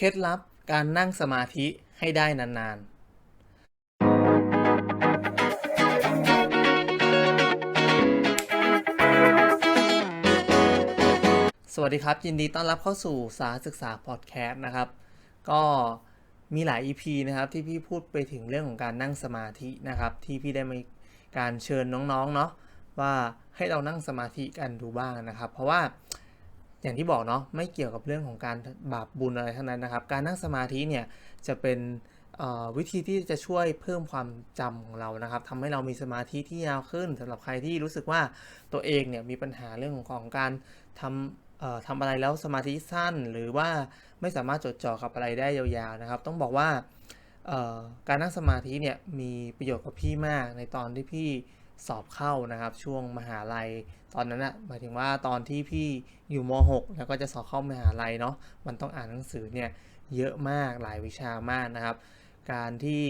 เคล็ดลับการนั่งสมาธิให้ได้นานๆสวัสดีครับ ยินดีต้อนรับเข้าสู่สาศึกษาพอดแคสต์นะครับ ก็มีหลาย EP นะครับที่พี่พูดไปถึงเรื่องของการนั่งสมาธินะครับ ที่พี่ได้มีการเชิญน้องๆเนาะว่าให้เรานั่งสมาธิกันดูบ้างนะครับ เพราะว่า อย่างที่บอกเนาะไม่เกี่ยวกับเรื่องของการบาปบุญอะไรทั้งนั้นนะครับ การนั่งสมาธิเนี่ยจะเป็นวิธีที่จะช่วยเพิ่มความจำของเรานะครับทำให้เรามีสมาธิที่ยาวขึ้นสำหรับใครที่รู้สึกว่าตัวเองเนี่ยมีปัญหาเรื่องของการทำทำอะไรแล้วสมาธิสั้น หรือว่าไม่สามารถจดจ่อกับอะไรได้ยาวๆนะครับ ต้องบอกว่าการนั่งสมาธิเนี่ยมีประโยชน์กับพี่มากในตอนที่พี่ สอบเข้านะครับ ช่วงมหาลัย ตอนนั้นอะหมายถึงว่าตอนที่พี่อยู่ม .6 แล้วก็จะสอบเข้ามหาลัยเนาะมันต้องอ่านหนังสือเนี่ยเยอะมากหลายวิชามากนะครับ การที่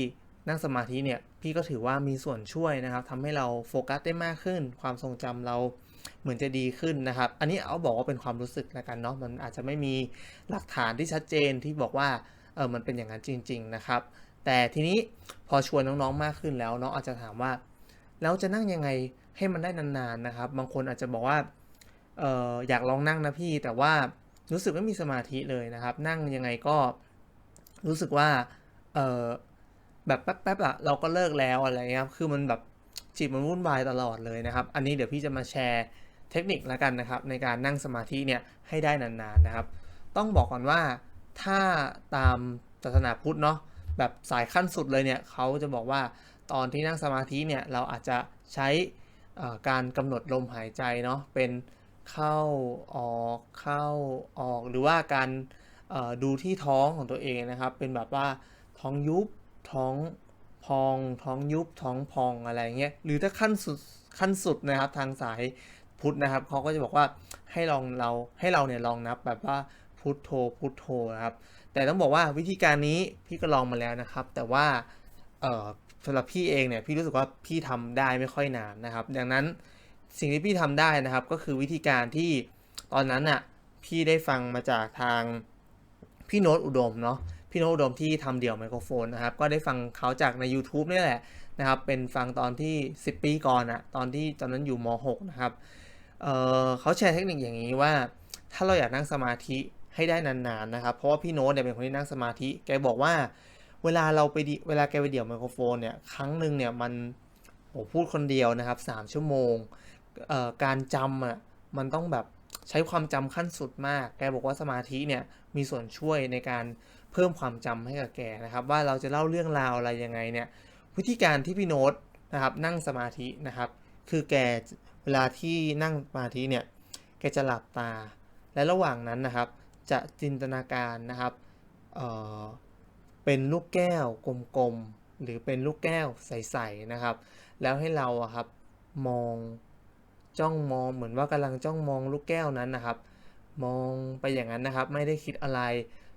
นั่งสมาธิเนี่ยพี่ก็ถือว่ามีส่วนช่วยนะครับทำให้เราโฟกัสได้มากขึ้น ความทรงจำเราเหมือนจะดีขึ้นนะครับ อันนี้เอาบอกว่าเป็นความรู้สึกแล้วกันเนาะมันอาจจะไม่มีหลักฐานที่ชัดเจนที่บอกว่าเออมันเป็นอย่างนั้นจริง ๆนะครับ แต่ทีนี้พอชวนน้องๆมากขึ้นแล้วเน้องอาจจะถามว่า แล้วจะนั่งยังไงให้มันได้นานๆนะครับ บางคนอาจจะบอกว่าอออยากลองนั่งนะพี่ แต่ว่ารู้สึกไม่มีสมาธิเลยนะครับ นั่งยังไงก็รู้สึกว่าเออแบบแป๊บๆอะเราก็เลิกแล้วอะไรเงี้ยคือมันแบบจิตมันวุ่นวายตลอดเลยนะครับ อันนี้เดี๋ยวพี่จะมาแชร์เทคนิคล้วกันนะครับ ในการนั่งสมาธิเนี่ยให้ได้นานๆนะครับ ต้องบอกก่อนว่าถ้าตามศาสนาพุทธเนาะแบบสายขั้นสุดเลยเนี่ยเขาจะบอกว่า ตอนที่นั่งสมาธิเนี่ยเราอาจจะใช้การกำหนดลมหายใจเนาะเป็นเข้าออกเข้าออก หรือว่าการดูที่ท้องของตัวเองนะครับ เป็นแบบว่าท้องยุบท้องพองท้องยุบท้องพองอะไรเงี้ยหรือถ้าขั้นสุดขั้นสุดนะครับทางสายพุทธนะครับเขาก็จะบอกว่าให้ลองเราให้เราเนี่ยลองนับแบบว่าพุทโธพุทโธนะครับแต่ต้องบอกว่าวิธีการนี้พี่ก็ลองมาแล้วนะครับ แต่ว่า สำหรับพี่เองเนี่ยพี่รู้สึกว่าพี่ทำได้ไม่ค่อยนานนะครับ ดังนั้นสิ่งที่พี่ทำได้นะครับ ก็คือวิธีการที่ตอนนั้นอะพี่ได้ฟังมาจากทางพี่โน้ตอุดมเนาะพี่โน้ตอุดมที่ทำเดี่ยวไมโครโฟนนะครับ ก็ได้ฟังเขาจากใน YouTube นี่แหละนะครับ เป็นฟังตอนที่ 10 ปีก่อนอะตอนที่ตอนนั้นอยู่ม .6 นะครับเเขาแชร์เทคนิคอย่างนี้ว่า ถ้าเราอยากนั่งสมาธิให้ได้นานๆนะครับ เพราะว่าพี่โน้ตเนี่ยเป็นคนที่นั่งสมาธิ แกบอกว่า เวลาเราไปดิเวลาแกไปเดี่ยวไมโครโฟนเนี่ยครั้งหนึ่งเนี่ยมันโอ้พูดคนเดียวนะครับสามชั่วโมงการจำอะมันต้องแบบใช้ความจำขั้นสุดมาก แกบอกว่าสมาธิเนี่ยมีส่วนช่วยในการเพิ่มความจำให้กับแกนะครับ ว่าเราจะเล่าเรื่องราวอะไรยังไงเนี่ยวิธีการที่พี่โน้ตนะครับนั่งสมาธินะครับ คือแกเวลาที่นั่งสมาธิเนี่ยแกจะหลับตา และระหว่างนั้นนะครับจะจินตนาการนะครับ เป็นลูกแก้วกลมๆ หรือเป็นลูกแก้วใสๆนะครับ แล้วให้เราอะครับมองจ้องมองเหมือนว่ากำลังจ้องมองลูกแก้วนั้นนะครับ มองไปอย่างนั้นนะครับ ไม่ได้คิดอะไร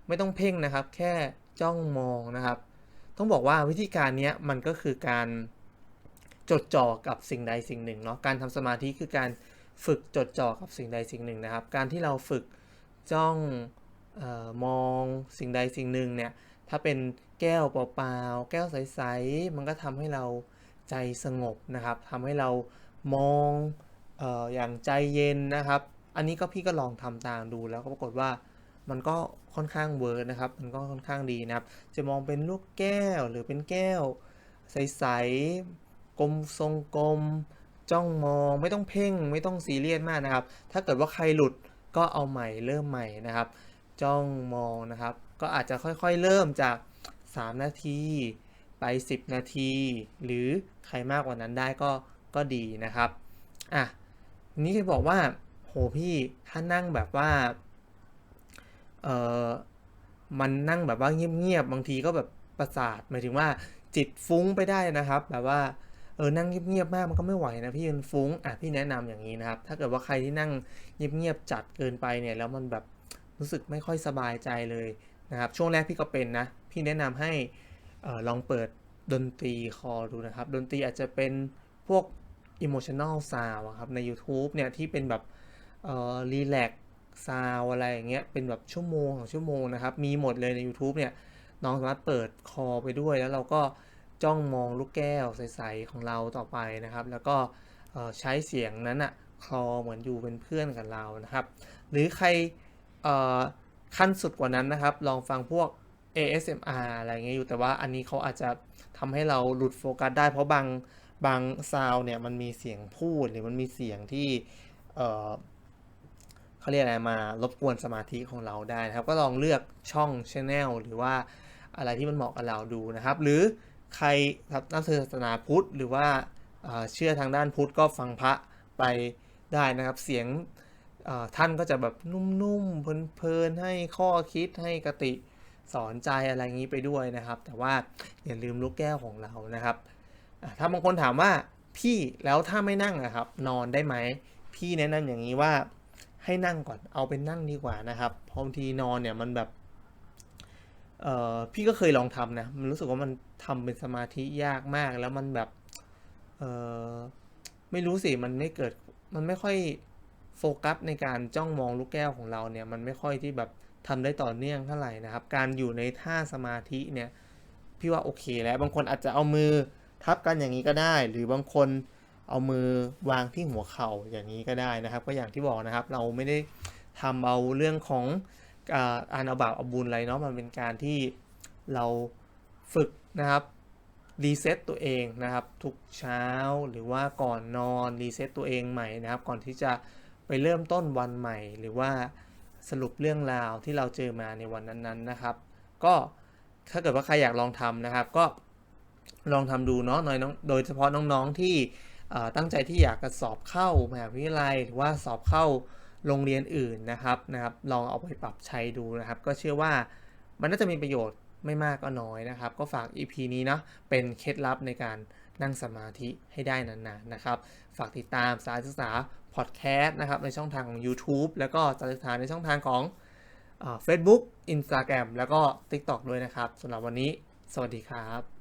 ไม่ต้องเพ่งนะครับ แค่จ้องมองนะครับ ต้องบอกว่าวิธีการนี้มันก็คือการจดจ่อกับสิ่งใดสิ่งหนึ่งเนาะการทำสมาธิคือการฝึกจดจ่อกับสิ่งใดสิ่งหนึ่งนะครับ การที่เราฝึกจ้องออมองสิ่งใดสิ่งหนึ่งเนี่ย ถ้าเป็นแก้วเปล่าๆ แก้วใสๆ มันก็ทำให้เราใจสงบนะครับทำให้เรามองอออย่างใจเย็นนะครับ อันนี้ก็พี่ก็ลองทำตามดูแล้วก็ปรากฏว่ามันก็ค่อนข้างเวิร์กนะครับ มันก็ค่อนข้างดีนะครับ จะมองเป็นลูกแก้วหรือเป็นแก้ว ใสๆ กลมทรงกลม จ้องมองไม่ต้องเพ่งไม่ต้องซีเรียสมากนะครับ ถ้าเกิดว่าใครหลุดก็เอาใหม่เริ่มใหม่นะครับ จ้องมองนะครับ ก็อาจจะค่อยๆ เริ่มจาก 3 นาทีไป 10 นาที หรือใครมากกว่านั้นได้ก็ก็ดีนะครับอะนี้จะบอกว่าโหพี่ถ้านั่งแบบว่าเออมันนั่งแบบว่าเงียบๆบางทีก็แบบประสาทหมายถึงว่าจิตฟุ้งไปได้นะครับ แบบว่าเออนั่งเงียบๆมากมันก็ไม่ไหวนะพี่มันฟุ้งอะพี่แนะนำอย่างนี้นะครับ ถ้าเกิดว่าใครที่นั่งเงียบๆจัดเกินไปเนี่ยแล้วมันแบบรู้สึกไม่ค่อยสบายใจเลย นะครับช่วงแรกพี่ก็เป็นนะพี่แนะนำให้ลองเปิดดนตรีคอดูนะครับ ดนตรีอาจจะเป็นพวก emotional sound ครับใน YouTube เนี่ยที่เป็นแบบรีแลกซาวอะไรอย่างเงี้ยเป็นแบบชั่วโมงของชั่วโมงนะครับ มีหมดเลยใน YouTube เนี่ยน้องสามารถเปิดคอไปด้วย แล้วเราก็จ้องมองลูกแก้วใสๆของเราต่อไปนะครับ แล้วก็ใช้เสียงนั้นอะคลอเหมือนอยู่เป็นเพื่อนกับเรานะครับ หรือใคร ขั้นสุดกว่านั้นนะครับ ลองฟังพวก ASMR อะไรเงี้ยอยู่แต่ว่าอันนี้เขาอาจจะทำให้เราหลุดโฟกัสได้เพราะบางบางซาวเนี่ยมันมีเสียงพูดหรือมันมีเสียงที่เอ่อเขาเรียกอะไรมารบกวนสมาธิของเราได้นะครับ ก็ลองเลือกช่อง Channel หรือว่าอะไรที่มันเหมาะกับเราดูนะครับ หรือใครนับถือศาสนาพุทธหรือว่าเเชื่อทางด้านพุทธก็ฟังพระไปได้นะครับ เสียง ท่านก็จะแบบนุ่มๆเพลินๆให้ข้อคิดให้กติสอนใจอะไรอย่างนี้ไปด้วยนะครับ แต่ว่าอย่าลืมลูกแก้วของเรานะครับถ้าบางคนถามว่าพี่แล้วถ้าไม่นั่งอะครับ นอนได้ไหมพี่แนะนำอย่างนี้ว่าให้นั่งก่อนเอาเป็นนั่งดีกว่านะครับเพราะบางทีนอนเนี่ยมันแบบเออพี่ก็เคยลองทำนะมันรู้สึกว่ามันทำเป็นสมาธิยากมากแล้วมันแบบเออไม่รู้สิมันไม่เกิดมันไม่ค่อย โฟกัสในการจ้องมองลูกแก้วของเราเนี่ยมันไม่ค่อยที่แบบทำได้ต่อเนื่องเท่าไหร่นะครับ การอยู่ในท่าสมาธิเนี่ยพี่ว่าโอเคแล้วบางคนอาจจะเอามือทับกันอย่างนี้ก็ได้ หรือบางคนเอามือวางที่หัวเข่าอย่างนี้ก็ได้นะครับ ก็อย่างที่บอกนะครับ เราไม่ได้ทำเอาเรื่องของอ่าอ่านเอาบาปเอาบุญอะไรเนาะมันเป็นการที่เราฝึกนะครับรีเซ็ตตัวเองนะครับ ทุกเช้าหรือว่าก่อนนอนรีเซ็ตตัวเองใหม่นะครับ ก่อนที่จะ ไปเริ่มต้นวันใหม่ หรือว่าสรุปเรื่องราวที่เราเจอมาในวันนั้นๆนะครับ ก็ถ้าเกิดว่าใครอยากลองทำนะครับ ก็ลองทำดูเนาะโดยน้องโดยเฉพาะน้องๆที่ตั้งใจที่อยากจะสอบเข้ามหาวิทยาลัยหรือว่าสอบเข้าโรงเรียนอื่นนะครับนะครับ ลองเอาไปปรับใช้ดูนะครับ ก็เชื่อว่ามันน่าจะมีประโยชน์ไม่มากก็น้อยนะครับ ก็ฝาก EP นี้เนาะเป็นเคล็ดลับในการ นั่งสมาธิให้ได้นานๆนะครับ ฝากติดตามสายศึกษาพอดแคสต์นะครับในช่องทางของ YouTube แล้วก็สายศึกษาในช่องทางของเฟซบุ๊กอินสตาแกรมแล้วก็ TikTok ด้วยนะครับสำหรับวันนี้ สวัสดีครับ